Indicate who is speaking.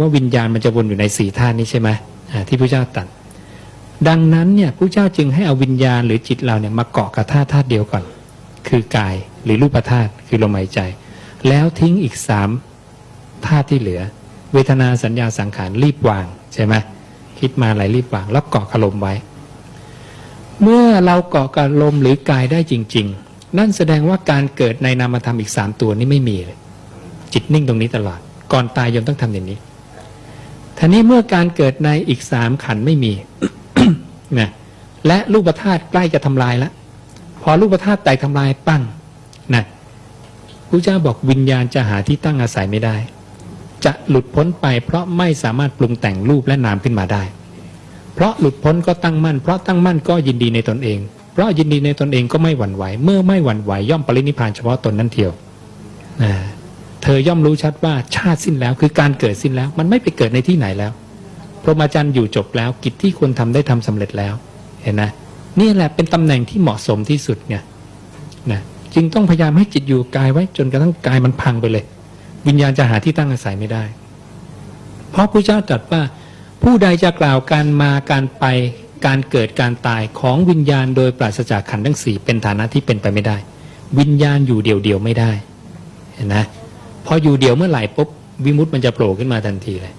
Speaker 1: ว่าวิญญาณมันจะวนอยู่ในสี่ธาตุนี้ใช่ไหมที่พระเจ้าตัดดังนั้นเนี่ยพระเจ้าจึงให้เอาวิญญาณหรือจิตเราเนี่ยมาเกาะกับธาตุธาตุเดียวก่อน คือกายหรือรูปธาตุคือลมหายใจ แล้วทิ้งอีกสามธาตุที่เหลือ เวทนาสัญญาสังขารรีบวางใช่ไหมคิดมาอะไรรีบวาง แล้วเกาะกับลมไว้ เมื่อเราเกาะกับลมหรือกายได้จริง ๆ นั่นแสดงว่าการเกิดในนามธรรมอีกสามตัวนี้ไม่มีเลยจิตนิ่งตรงนี้ตลอด ก่อนตายยมต้องทำอย่างนี้ ท่านี้เมื่อการเกิดในอีกสามขันไม่มีนะและรูปธาตุใกล้จะทำลายแล้วพอรูปธาตุแตกทำลายปั้งนะพระเจ้าบอกวิญญาณจะหาที่ตั้งอาศัยไม่ได้ จะหลุดพ้นไป เพราะไม่สามารถปรุงแต่งรูปและนามขึ้นมาได้ เพราะหลุดพ้นก็ตั้งมั่น เพราะตั้งมั่นก็ยินดีในตนเอง เพราะยินดีในตนเองก็ไม่หวั่นไหว เมื่อไม่หวั่นไหวย่อมปรินิพานเฉพาะตนนั่นเทียวนะ ธอย่อมรู้ชัดว่าชาติสิ้นแล้ว คือการเกิดสิ้นแล้ว มันไม่ไปเกิดในที่ไหนแล้ว พรหมจรรย์อยู่จบแล้วกิจที่ควรทำได้ทำสำเร็จแล้ว เห็นนะนี่แหละเป็นตำแหน่งที่เหมาะสมที่สุดไงนะจึงต้องพยายามให้จิตอยู่กายไว้จนกระทั่งกายมันพังไปเลย วิญญาณจะหาที่ตั้งอาศัยไม่ได้ เพราะพระเจ้าตรัสว่าผู้ใดจะกล่าวการมาการไปการเกิดการตายของวิญญาณโดยปราศจากขันธ์ทั้งสี่เป็นฐานะที่เป็นไปไม่ได้ วิญญาณอยู่เดียวๆไม่ได้เห็นนะ พออยู่เดียวเมื่อไหร่ปุ๊บวิมุตติมันจะโผล่ขึ้นมาทันทีเลย